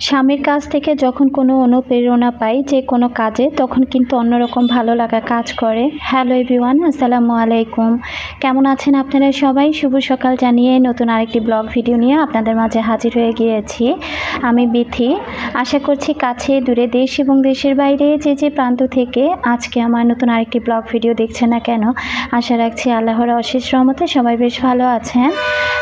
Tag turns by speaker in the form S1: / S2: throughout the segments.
S1: স্বামীর কাছ থেকে যখন কোনো অনুপ্রেরণা পাই যে কোনো কাজে, তখন কিন্তু অন্যরকম ভালো লাগা কাজ করে। হ্যালো এভরিওয়ান আসসালামু আলাইকুম। কেমন আছেন আপনারা সবাই? শুভ সকাল জানিয়ে নতুন আরেকটি ব্লগ ভিডিও নিয়ে আপনাদের মাঝে হাজির হয়ে গিয়েছি। আমি বিথি। আশা করছি কাছে, দূরে দেশ এবং দেশের বাইরে যে যে প্রান্ত থেকে আজকে আমার নতুন আরেকটি ব্লগ ভিডিও দেখছেন না কেন, আশা রাখছি আল্লাহর অশেষ রহমতে সবাই বেশ ভালো আছেন।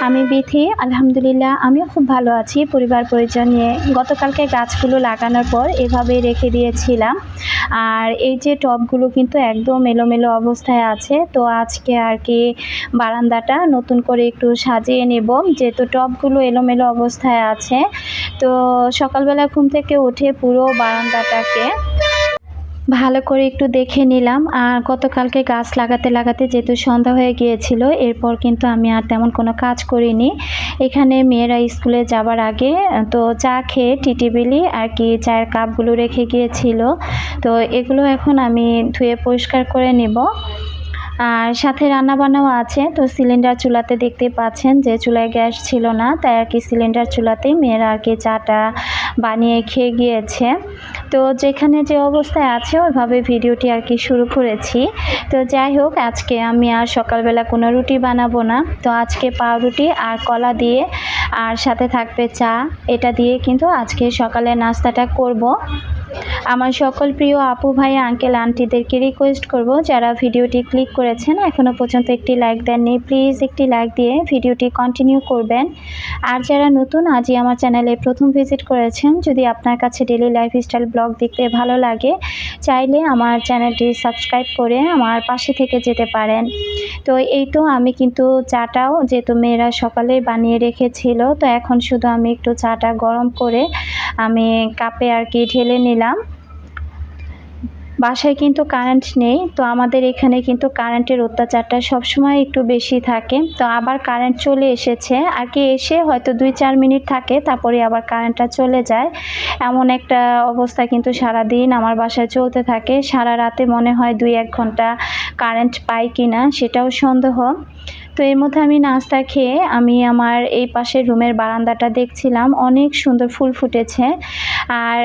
S1: আমি বিথি, আলহামদুলিল্লাহ, আমিও খুব ভালো আছি। পরিবার পরিজন নিয়ে গতকালকে গাছগুলো লাগানোর পর এভাবে রেখে দিয়েছিলাম। আর এই যে টবগুলো কিন্তু একদম এলোমেলো অবস্থায় আছে, তো আজকে আর কি বারান্দাটা নতুন করে একটু সাজিয়ে নেব। যেহেতু টবগুলো এলোমেলো অবস্থায় আছে, তো সকালবেলা ঘুম থেকে উঠে পুরো বারান্দাটাকে ভালো করে একটু দেখে নিলাম। আর গতকালকে গাছ লাগাতে লাগাতে যেহেতু সন্ধ্যা হয়ে গিয়েছিল, এরপর কিন্তু আমি আর তেমন কোনো কাজ করিনি। এখানে মেয়েরা স্কুলে যাবার আগে, তো চা খেয়ে টিটিবিলি আর কি চায়ের কাপগুলো রেখে গিয়েছিল। তো এগুলো এখন আমি ধুয়ে পরিষ্কার করে নেব। আর সাথে রান্না বান্নাও আছে, তো সিলিন্ডার চুলাতে দেখতে পাচ্ছেন যে চুলায় গ্যাস ছিল না, তাই আর কি সিলিন্ডার চুলাতেই মেয়েরা আর কি চাটা বানিয়ে খেয়ে গিয়েছে। তো যেখানে যে অবস্থায় আছে, ওইভাবে ভিডিওটি আর কি শুরু করেছি। তো যাই হোক, আজকে আমি আর সকালবেলা কোনো রুটি বানাবো না। তো আজকে পাউরুটি আর কলা দিয়ে, আর সাথে থাকবে চা। এটা দিয়ে কিন্তু আজকে সকালে নাস্তাটা করব। আমার সকল প্রিয় আপু ভাই আঙ্কেল আন্টিদেরকে রিকোয়েস্ট করব, যারা ভিডিওটি ক্লিক করেছেন এখনও পর্যন্ত একটি লাইক দেননি প্লিজ একটি লাইক দিয়ে ভিডিওটি কন্টিনিউ করবেন। আর যারা নতুন, আজই আমার চ্যানেলে প্রথম ভিজিট করেছেন, যদি আপনার কাছে ডেলি লাইফস্টাইল ব্লগ দেখতে ভালো লাগে, চাইলে আমার চ্যানেলটি সাবস্ক্রাইব করে আমার পাশে থেকে যেতে পারেন। তো এই তো আমি কিন্তু চাটাও যেহেতু মেয়েরা সকালে বানিয়ে রেখেছিল, তো এখন শুধু আমি একটু চাটা গরম করে আমি কাপে আর কি ঢেলে নিলাম। বাসায় কিন্তু কারেন্ট নেই, তো আমাদের এখানে কিন্তু কারেন্টের অত্যাচারটা সবসময় একটু বেশি থাকে। তো আবার কারেন্ট চলে এসেছে আর কি এসে হয়তো দুই চার মিনিট থাকে, তারপরে আবার কারেন্টটা চলে যায়। এমন একটা অবস্থা কিন্তু সারা দিন আমার বাসায় চলতে থাকে। সারা রাতে মনে হয় দুই এক ঘণ্টা কারেন্ট পাই কি না সেটাও সন্দেহ। তো এর মধ্যে আমি নাস্তা খেয়ে আমি আমার এই পাশের রুমের বারান্দাটা দেখছিলাম। অনেক সুন্দর ফুল ফুটেছে। আর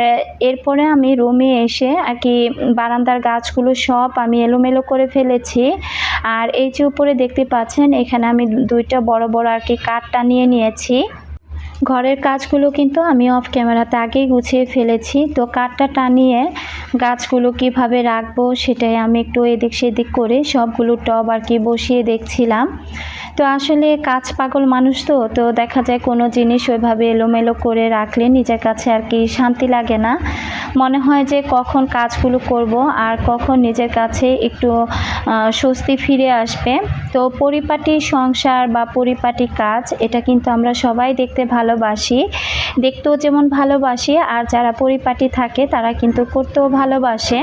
S1: এরপরে আমি রুমে এসে আর কি বারান্দার গাছগুলো সব আমি এলোমেলো করে ফেলেছি। আর এই যে উপরে দেখতে পাচ্ছেন, এখানে আমি দুইটা বড় বড় আর কি কাঠটা নিয়ে নিয়েছি। ঘরের কাজগুলো কিন্তু আমি অফ ক্যামেরাতে আগেই গুছিয়ে ফেলেছি। তো কাঠটা টানিয়ে গাছগুলো কীভাবে রাখব সেটাই আমি একটু এদিক সেদিক করে সবগুলো টব আর কি বসিয়ে দেখছিলাম। তো আসলে কাজ পাগল মানুষ তো তো দেখা যায় কোনো জিনিস ওইভাবে এলোমেলো করে রাখলে নিজের কাছে আর কি শান্তি লাগে না। মনে হয় যে কখন কাজগুলো করব আর কখন নিজের কাছে একটু স্বস্তি ফিরে আসবে। তো পরিপাটি সংসার বা পরিপাটি কাজ, এটা কিন্তু আমরা সবাই দেখতে ভালোবাসি। দেখতেও যেমন ভালোবাসি, আর যারা পরিপাটি থাকে তারা কিন্তু করতেও ভালোবাসে।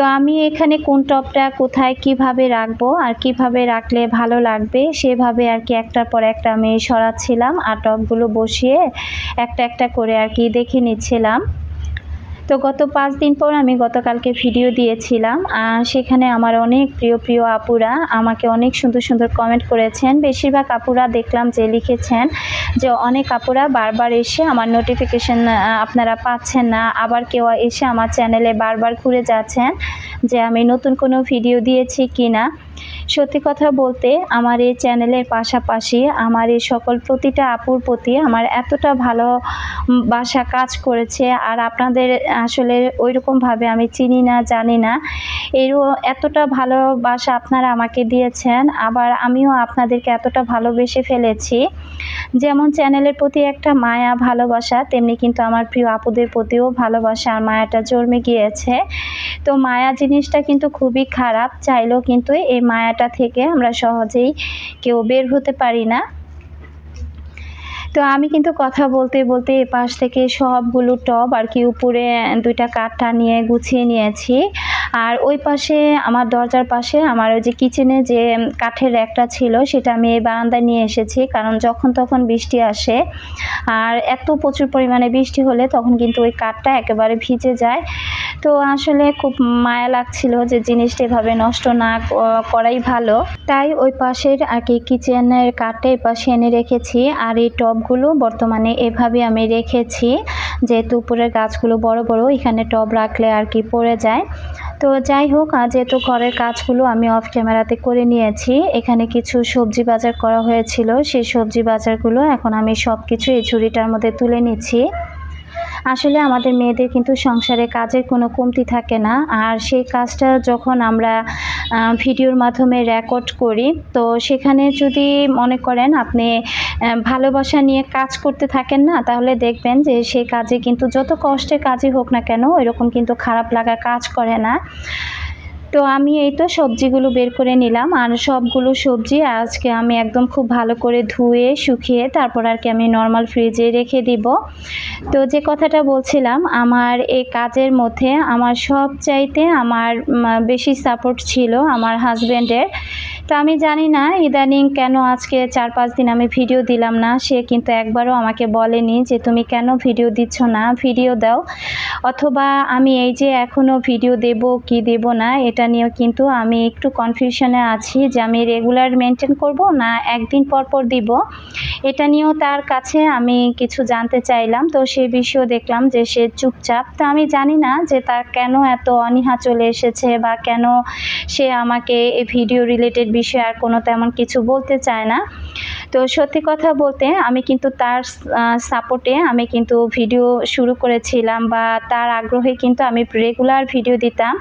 S1: তো আমি এখানে কোন টপটা কোথায় কীভাবে রাখব আর কীভাবে রাখলে ভালো লাগবে সেভাবে আর কি একটার পর একটা আমি সরাচ্ছিলাম আর টপগুলো বসিয়ে একটা একটা করে আর কি দেখে নিচ্ছিলাম। তো গত পাঁচ দিন পর আমি গতকালকে ভিডিও দিয়েছিলাম সেখানে আমার অনেক প্রিয় প্রিয় আপুরা আমাকে অনেক সুন্দর সুন্দর কমেন্ট করেছেন। বেশিরভাগ আপুরা দেখলাম যে লিখেছেন যে অনেক আপুরা বারবার এসে আমার নোটিফিকেশন আপনারা পাচ্ছেন না। আবার কেউ এসে আমার চ্যানেলে বারবার ঘুরে যাচ্ছেন যে আমি নতুন কোনো ভিডিও দিয়েছি কি না সত্যি কথা বলতে আমার এই চ্যানেলের পাশাপাশি আমার এই সকল প্রতিটা আপুর প্রতি আমার এতটা ভালো বাসা কাজ করেছে আর আপনাদের আসলে ওই রকমভাবে আমি চিনি না, জানি না। এরও এতটা ভালোবাসা আপনারা আমাকে দিয়েছেন, আবার আমিও আপনাদেরকে এতটা ভালোবেসে ফেলেছি। যেমন চ্যানেলের প্রতি একটা মায়া, ভালোবাসা, তেমনি কিন্তু আমার প্রিয় আপুদের প্রতিও ভালোবাসা, আর মায়াটা জন্মে গিয়েছে। তো মায়া জিনিসটা কিন্তু খুবই খারাপ, চাইলেও কিন্তু এই মায়াটা থেকে আমরা সহজেই কেউ বের হতে পারি না। তো আমি কিন্তু কথা বলতে বলতে পাশ থেকে সবগুলো টব আর কি উপরে দুইটা কাঠটা নিয়ে গুছিয়ে নিয়েছি। আর ওই পাশে, আমার দরজার পাশে আমার ওই যে কিচেনে যে কাঠের র্যাকটা ছিল, সেটা আমি এই বারান্দায় নিয়ে এসেছি। কারণ যখন তখন বৃষ্টি আসে, আর এত প্রচুর পরিমাণে বৃষ্টি হলে তখন কিন্তু ওই কাঠটা একেবারে ভিজে যায়। তো আসলে খুব মায়া লাগছিল যে জিনিসটা এভাবে নষ্ট না করাই ভালো। তাই ওই পাশের আর কি কিচেনের এই পাশে এনে রেখেছি। আর এই টবগুলো বর্তমানে এভাবে আমি রেখেছি যেহেতু উপরের গাছগুলো বড় বড় এখানে টব রাখলে আর কি পড়ে যায়। তো যাই হোক যেহেতু ঘরের কাজগুলো আমি অফ ক্যামেরাতে করে নিয়েছি, এখানে কিছু সবজি বাজার করা হয়েছিল। সেই সবজি বাজারগুলো এখন আমি সব কিছু এই ঝুড়িটার মধ্যে তুলে নিচ্ছি। আসলে আমাদের মেয়েদের কিন্তু সংসারে কাজের কোনো কমতি থাকে না। আর সেই কাজটা যখন আমরা ভিডিওর মাধ্যমে রেকর্ড করি, তো সেখানে যদি মনে করেন আপনি ভালোবাসা নিয়ে কাজ করতে থাকেন না, তাহলে দেখবেন যে সেই কাজে কিন্তু যত কষ্টের কাজই হোক না কেন এরকম কিন্তু খারাপ লাগা কাজ করে না। তো আমি এই তো সবজিগুলো বের করে নিলাম আর সবগুলো সবজি আজকে আমি একদম খুব ভালো করে ধুয়ে, শুকিয়ে তারপর আর কি আমি নর্মাল ফ্রিজে রেখে দিব। তো যে কথাটা বলছিলাম, আমার এই কাজের মধ্যে আমার সব চাইতে আমার বেশি সাপোর্ট ছিল আমার হাজব্যান্ডের তো আমি জানি না, ইদানিং কেন আজকে চার পাঁচ দিন আমি ভিডিও দিলাম না, সে কিন্তু একবারও আমাকে বলেনি যে তুমি কেন ভিডিও দিচ্ছ না, ভিডিও দাও। অথবা আমি এই যে এখনও ভিডিও দেব কি দেব না, এটা নিয়েও কিন্তু আমি একটু কনফিউশনে আছি যে আমি রেগুলার মেনটেন করব না একদিন পর পর দিব। এটা নিয়েও তার কাছে আমি কিছু জানতে চাইলাম, তো সে বিষয়েও দেখলাম যে সে চুপচাপ। তো আমি জানি না যে তার কেন এত অনীহা চলে এসেছে বা কেন সে আমাকে এই ভিডিও রিলেটেড বিষয়ে আর কোনো তেমন কিছু বলতে চায় না। তো সত্যি কথা বলতে আমি কিন্তু তার সাপোর্টে আমি কিন্তু ভিডিও শুরু করেছিলাম বা তার আগ্রহে কিন্তু আমি রেগুলার ভিডিও দিতাম।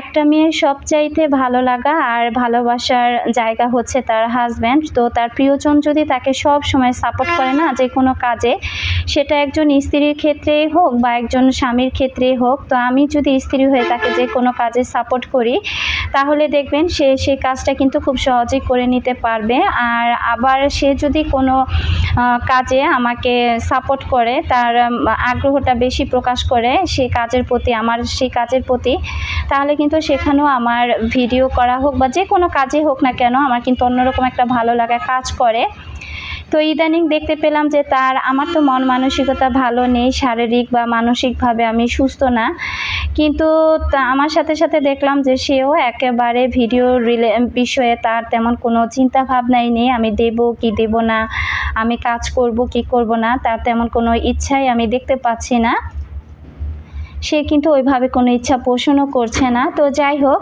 S1: একটা মেয়ের সবচাইতে ভালো লাগা আর ভালোবাসার জায়গা হচ্ছে তার হাজব্যান্ড তো তার প্রিয়জন যদি তাকে সব সময় সাপোর্ট করে না যে কোনো কাজে সেটা একজন স্ত্রীর ক্ষেত্রেই হোক বা একজন স্বামীর ক্ষেত্রেই হোক, তো আমি যদি স্ত্রী হয়ে তাকে যে কোনো কাজে সাপোর্ট করি, তাহলে দেখবেন সে সেই কাজটা কিন্তু খুব সহজেই করে নিতে পারবে। আর আবার সে যদি কোনো কাজে আমাকে সাপোর্ট করে, তার আগ্রহটা বেশি প্রকাশ করে সে কাজের প্রতি, আমার সেই কাজের প্রতি, তাহলে কিন্তু সেখানেও আমার ভিডিও করা হোক বা যে কোনো কাজে হোক না কেন, আমার কিন্তু অন্যরকম একটা ভালো লাগা কাজ করে। তো ইদানিং দেখতে পেলাম যে তার, আমার তো মন মানসিকতা ভালো নেই, শারীরিক বা মানসিকভাবে আমি সুস্থ না। কিন্তু আমার সাথে সাথে দেখলাম যে সেও একেবারে ভিডিও রিলে বিষয়ে তার তেমন কোনো চিন্তা ভাবনাই নেই। আমি দেব কি দেব না, আমি কাজ করব কি করব না, তার তেমন কোনো ইচ্ছাই আমি দেখতে পাচ্ছি না। সে কিন্তু ওইভাবে কোনো ইচ্ছা পোষণও করছে না। তো যাই হোক,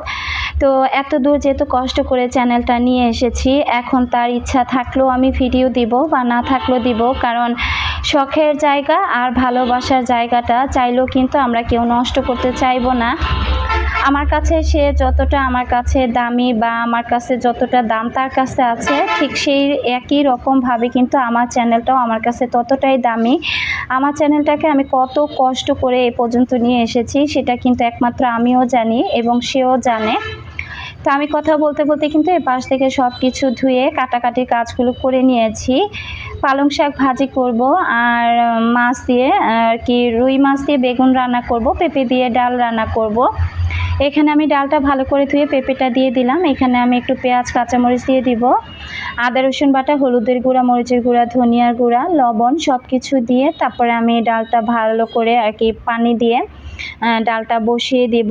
S1: তো এত দূর যেহেতু কষ্ট করে চ্যানেলটা নিয়ে এসেছি, এখন তার ইচ্ছা থাকলেও আমি ভিডিও দিব বা না থাকলেও দিব, কারণ শখের জায়গা আর ভালোবাসার জায়গাটা চাইলেও কিন্তু আমরা কেউ নষ্ট করতে চাইব না। আমার কাছে সে যতটা আমার কাছে দামি বা আমার কাছে যতটা দাম তার কাছে আছে, ঠিক সেই একই রকমভাবে কিন্তু আমার চ্যানেলটাও আমার কাছে ততটাই দামি। আমার চ্যানেলটাকে আমি কত কষ্ট করে এ পর্যন্ত নিয়ে এসেছি সেটা কিন্তু একমাত্র আমিও জানি এবং সেও জানে। তো আমি কথা বলতে বলতে কিন্তু এ পাশ থেকে সব কিছু ধুয়ে কাটাকাটির কাজগুলো করে নিয়েছি। পালং শাক ভাজি করব আর মাছ দিয়ে আর কি রুই মাছ দিয়ে বেগুন রান্না করব, পেঁপে দিয়ে ডাল রান্না করব। এখানে আমি ডালটা ভালো করে ধুয়ে পেঁপেটা দিয়ে দিলাম। এখানে আমি একটু পেঁয়াজ, কাঁচামরিচ দিয়ে দিব। আদা, রসুন বাটা, হলুদের গুঁড়া, মরিচের গুঁড়া, ধনিয়ার গুঁড়া, লবণ সব কিছু দিয়ে তারপরে আমি ডালটা ভালো করে আর কি পানি দিয়ে ডালটা বসিয়ে দিব।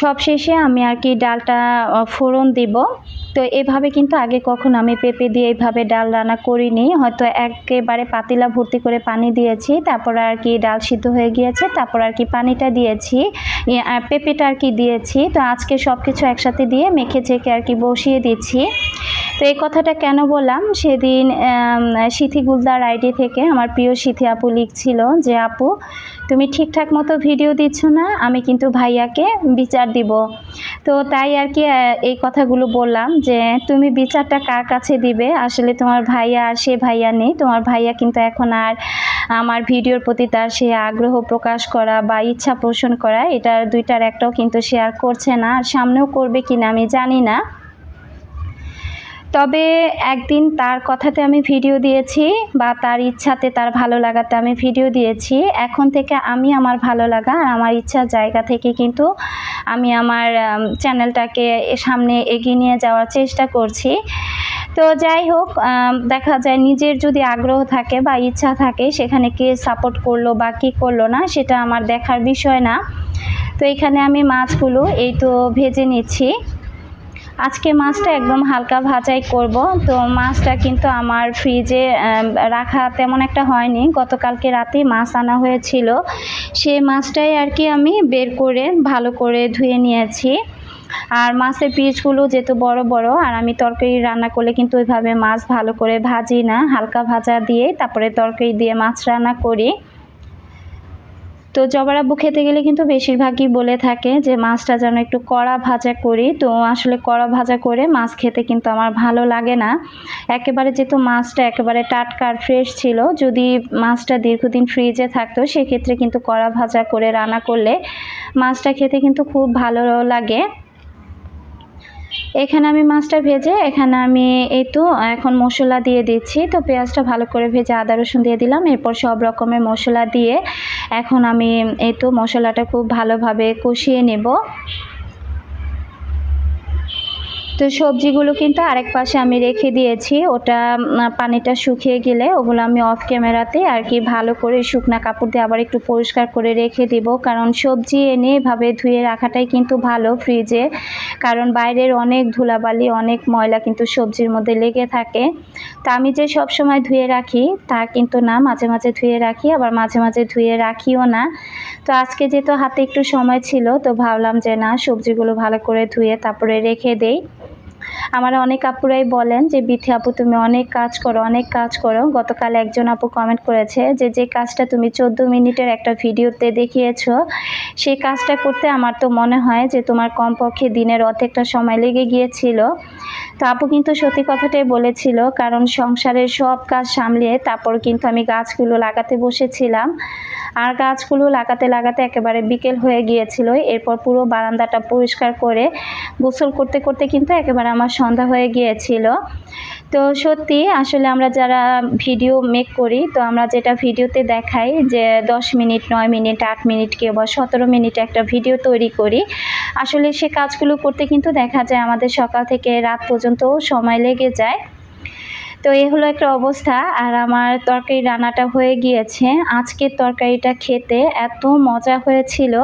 S1: সব শেষে আমি আর কি ডালটা ফোড়ন দিব। তো এভাবে কিন্তু আগে কখন আমি পেঁপে দিয়ে এইভাবে ডাল রান্না করিনি। হয়তো একেবারে পাতিলা ভর্তি করে পানি দিয়েছি, তারপর আর কি ডাল সিদ্ধ হয়ে গিয়েছে, তারপর আর কি পানিটা দিয়েছি। আর পেঁপেটা আর কি দিয়েছি। তো আজকে সব কিছু একসাথে দিয়ে মেখে চেখে আর কি বসিয়ে দিচ্ছি। তো এই কথাটা কেন বললাম? সেদিন সিথি গুলদার আইডি থেকে আমার প্রিয় সিথি আপু লিখছিল যে, আপু, তুমি ঠিকঠাক মতো ভিডিও দিচ্ছ না, আমি কিন্তু ভাইয়াকে বিচার দিব। তো তাই আর কি এই কথাগুলো বললাম যে তুমি বিচারটা কার কাছে দিবে? আসলে তোমার ভাইয়া আর সে ভাইয়া নেই। তোমার ভাইয়া কিন্তু এখন আর আমার ভিডিওর প্রতি তার সে আগ্রহ প্রকাশ করা বা ইচ্ছা পোষণ করা এটা দুইটার একটাও কিন্তু শেয়ার করছে না। আর সামনেও করবে কিনা আমি জানি না। তবে একদিন তার কথাতে আমি ভিডিও দিয়েছি বা তার ইচ্ছাতে তার ভালো লাগাতে আমি ভিডিও দিয়েছি। এখন থেকে আমি আমার ভালো লাগা আর আমার ইচ্ছার জায়গা থেকে কিন্তু আমি আমার চ্যানেলটাকে সামনে এগিয়ে নিয়ে যাওয়ার চেষ্টা করছি। তো যাই হোক দেখা যায় নিজের যদি আগ্রহ থাকে বা ইচ্ছা থাকে সেখানে কে সাপোর্ট করল বা কী করল না সেটা আমার দেখার বিষয় না। তো এখানে আমি মাছগুলো এই তো ভেজে নিচ্ছি। আজকে মাছটা একদম হালকা ভাজাই করব। তো মাছটা কিন্তু আমার ফ্রিজে রাখা তেমন একটা হয়নি। গতকালকে রাতেই মাছ আনা হয়েছিল। সেই মাছটাই আর কি আমি বের করে ভালো করে ধুয়ে নিয়েছি। আর মাছের পিসগুলো যেহেতু বড় বড়, আর আমি তরকারি রান্না করলে কিন্তু ওইভাবে মাছ ভালো করে ভাজি না। হালকা ভাজা দিয়ে তারপরে তরকারি দিয়ে মাছ রান্না করি। তো জবার খেতে গেলে কিন্তু বেশিরভাগই বলে থাকে যে, মাছটা যেন একটু কড়া ভাজা করি। তো আসলে কড়া ভাজা করে মাছ খেতে কিন্তু আমার ভালো লাগে না। একেবারে যেহেতু মাছটা একেবারে টাটকা আর ফ্রেশ ছিল, যদি মাছটা দীর্ঘদিন ফ্রিজে থাকতো, সেক্ষেত্রে কিন্তু কড়া ভাজা করে রান্না করলে মাছটা খেতে কিন্তু খুব ভালো লাগে। এখানে আমি মাছটা ভেজে, এখানে আমি এই তো এখন মশলা দিয়ে দিচ্ছি। তো পেঁয়াজটা ভালো করে ভেজে আদা, রসুন দিয়ে দিলাম। এরপর সব রকমের মশলা দিয়ে এখন আমি এই তো মশলাটা খুব ভালোভাবে কষিয়ে নেব। তো সবজিগুলো কিন্তু আরেক পাশে আমি রেখে দিয়েছি। ওটা পানিটা শুকিয়ে গেলে ওগুলো আমি অফ ক্যামেরাতে আর কি ভালো করে শুকনা কাপড় দিয়ে আবার একটু পরিষ্কার করে রেখে দিব। কারণ সবজি এনে এভাবে ধুয়ে রাখাটাই কিন্তু ভালো ফ্রিজে কারণ বাইরের অনেক ধুলাবালি, অনেক ময়লা কিন্তু সবজির মধ্যে লেগে থাকে। তা আমি যে সব সময় ধুয়ে রাখি, তা কিন্তু না, মাঝে মাঝে ধুয়ে রাখি, আবার মাঝে মাঝে ধুয়ে রাখিও না। তো আজকে যেহেতু হাতে একটু সময় ছিল, তো ভাবলাম যে না, সবজিগুলো ভালো করে ধুয়ে তারপরে রেখে দেই। আমার অনেক আপুরাই বলেন যে, বিথি আপু, তুমি অনেক কাজ করো, অনেক কাজ করো। গতকাল একজন আপু কমেন্ট করেছে যে যে কাজটা তুমি চোদ্দ মিনিটের একটা ভিডিওতে দেখিয়েছো সেই কাজটা করতে আমার তো মনে হয় যে, তোমার কমপক্ষে দিনের অর্ধেকটা সময় লেগে গিয়েছিল। তো আপু কিন্তু সত্যি কথাটাই বলেছিল, কারণ সংসারের সব কাজ সামলিয়ে তারপর কিন্তু আমি গাছগুলো লাগাতে বসেছিলাম। আর গাছগুলো লাগাতে লাগাতে একেবারে বিকেল হয়ে গিয়েছিল। এরপর পুরো বারান্দাটা পরিষ্কার করে গোসল করতে করতে কিন্তু একেবারে আমার সন্ধ্যা হয়ে গিয়েছিল। তো সত্যি আসলে আমরা যারা ভিডিও মেক করি, তো আমরা যেটা ভিডিওতে দেখাই যে দশ মিনিট, নয় মিনিট, আট মিনিট কেউ বা সতেরো মিনিট একটা ভিডিও তৈরি করি। আসলে সে কাজগুলো করতে কিন্তু দেখা যায় আমাদের সকাল থেকে রাত পর্যন্ত সময় লেগে যায়। তো এই হলো একটা অবস্থা, আর আমার তরকারি রান্নাটা হয়ে গিয়েছে। আজকের তরকারিটা খেতে এত মজা হয়েছিল।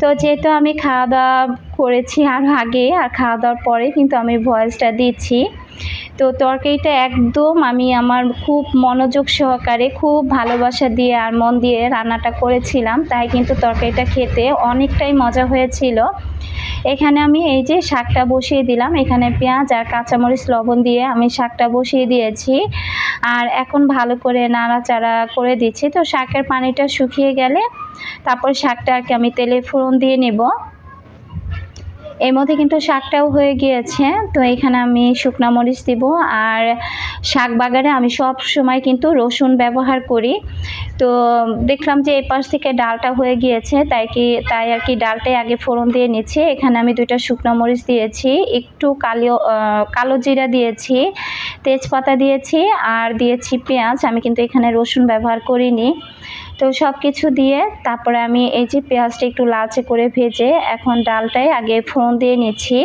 S1: তো যেহেতু আমি খাওয়া দাওয়া করেছি আর আগে, আর খাওয়া দাওয়ার পরে কিন্তু আমি ভয়েসটা দিচ্ছি। তো তরকারিটা একদম আমি আমার খুব মনোযোগ সহকারে, খুব ভালোবাসা দিয়ে আর মন দিয়ে রান্নাটা করেছিলাম। তাই কিন্তু তরকারিটা খেতে অনেকটাই মজা হয়েছিল। এখানে আমি এই যে শাকটা বসিয়ে দিলাম। এখানে পেঁয়াজ আর কাঁচামরিচ লবণ দিয়ে আমি শাকটা বসিয়ে দিয়েছি। আর এখন ভালো করে নাড়াচাড়া করে দিচ্ছি। তো শাকের পানিটা শুকিয়ে গেলে তারপর শাকটা আর কি আমি তেলে ফোড়ন দিয়ে নেব। এর মধ্যে কিন্তু শাকটাও হয়ে গিয়েছে। তো এখানে আমি শুকনা মরিচ দিব। আর শাক বাগারে আমি সব সময় কিন্তু রসুন ব্যবহার করি। তো দেখলাম যে এপাশ থেকে ডালটা হয়ে গিয়েছে, তাই কি, তাই আর কি ডালটাই আগে ফোড়ন দিয়ে নিচ্ছি। এখানে আমি দুইটা শুকনো মরিচ দিয়েছি, একটু কালো কালো জিরা দিয়েছি, তেজপাতা দিয়েছি, আর দিয়েছি পেঁয়াজ। আমি কিন্তু এখানে রসুন ব্যবহার করিনি। তো সব কিছু দিয়ে তারপরে আমি এই যে পেঁয়াজটা একটু লালচে করে ভেজে এখন ডালটাই আগে ফোড়ন দিয়ে নিচ্ছি।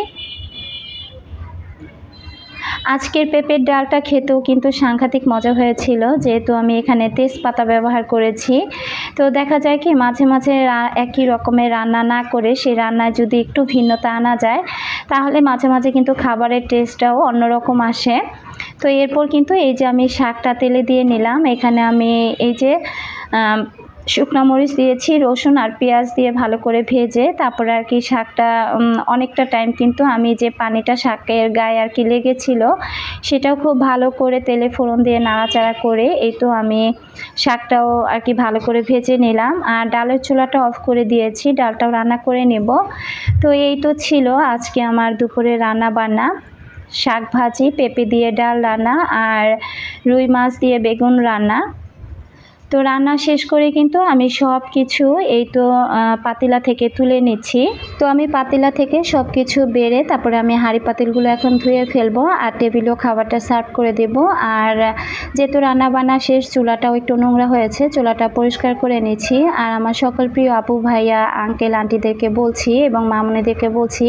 S1: আজকের পেঁপের ডালটা খেতেও কিন্তু সাংঘাতিক মজা হয়েছিল, যেহেতু আমি এখানে তেজপাতা ব্যবহার করেছি। তো দেখা যায় কি, মাঝে মাঝে একই রকমের রান্না না করে সেই রান্নায় যদি একটু ভিন্নতা আনা যায়, তাহলে মাঝে মাঝে কিন্তু খাবারের টেস্টটাও অন্যরকম আসে। তো এরপর কিন্তু এই যে আমি শাকটা তেলে দিয়ে নিলাম, এখানে আমি এই যে শুকনো মরিচ দিয়েছি, রসুন আর পেঁয়াজ দিয়ে ভালো করে ভেজে, তারপরে আর কি শাকটা অনেকটা টাইম কিন্তু আমি যে পানিটা শাকের গায়ে আর কি লেগেছিল, সেটাও খুব ভালো করে তেলে ফোড়ন দিয়ে নাড়াচাড়া করে, এই তো আমি শাকটাও আর কি ভালো করে ভেজে নিলাম। আর ডালের চুলাটা অফ করে দিয়েছি, ডালটাও রান্না করে নেব। তো এই তো ছিল আজকে আমার দুপুরে রান্না বান্না। শাক ভাজি, পেঁপে দিয়ে ডাল রান্না, আর রুই মাছ দিয়ে বেগুন রান্না। তো রান্না শেষ করে কিন্তু আমি সব কিছু এই তো পাতিলা থেকে তুলে নিচ্ছি। তো আমি পাতিলা থেকে সব কিছু বেড়ে তারপরে আমি হাঁড়ি পাতিলগুলো এখন ধুয়ে ফেলব আর টেবিলও খাবারটা সার্ভ করে দেব। আর যেহেতু রান্না বান্না শেষ, চুলাটাও একটু নোংরা হয়েছে, চুলাটা পরিষ্কার করে নিচ্ছি। আর আমার সকল প্রিয় আপু, ভাইয়া, আঙ্কেল, আন্টিদেরকে বলছি এবং মামনিদেরকে বলছি,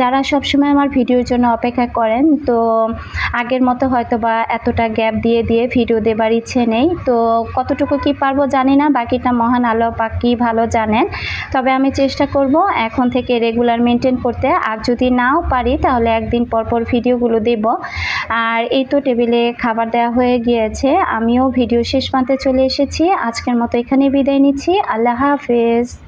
S1: যারা সবসময় আমার ভিডিওর জন্য অপেক্ষা করেন, তো আগের মতো হয়তো বা এতটা গ্যাপ দিয়ে দিয়ে ভিডিও দেবার ইচ্ছে নেই। তো কতটুকু কতটুকু কি পারব জানি না, বাকিটা মহান আল্লাহ পাক কি ভালো জানেন। তবে আমি চেষ্টা করব এখন থেকে রেগুলার মেনটেন করতে। আর যদি নাও পারি তাহলে একদিন পরপর পর ভিডিওগুলো দেব। আর এই তো টেবিলে খাবার দেওয়া হয়ে গিয়েছে, আমিও ভিডিও শেষ প্রান্তে চলে এসেছি। আজকের মতো এখানে বিদায় নিচ্ছি। আল্লাহ হাফেজ।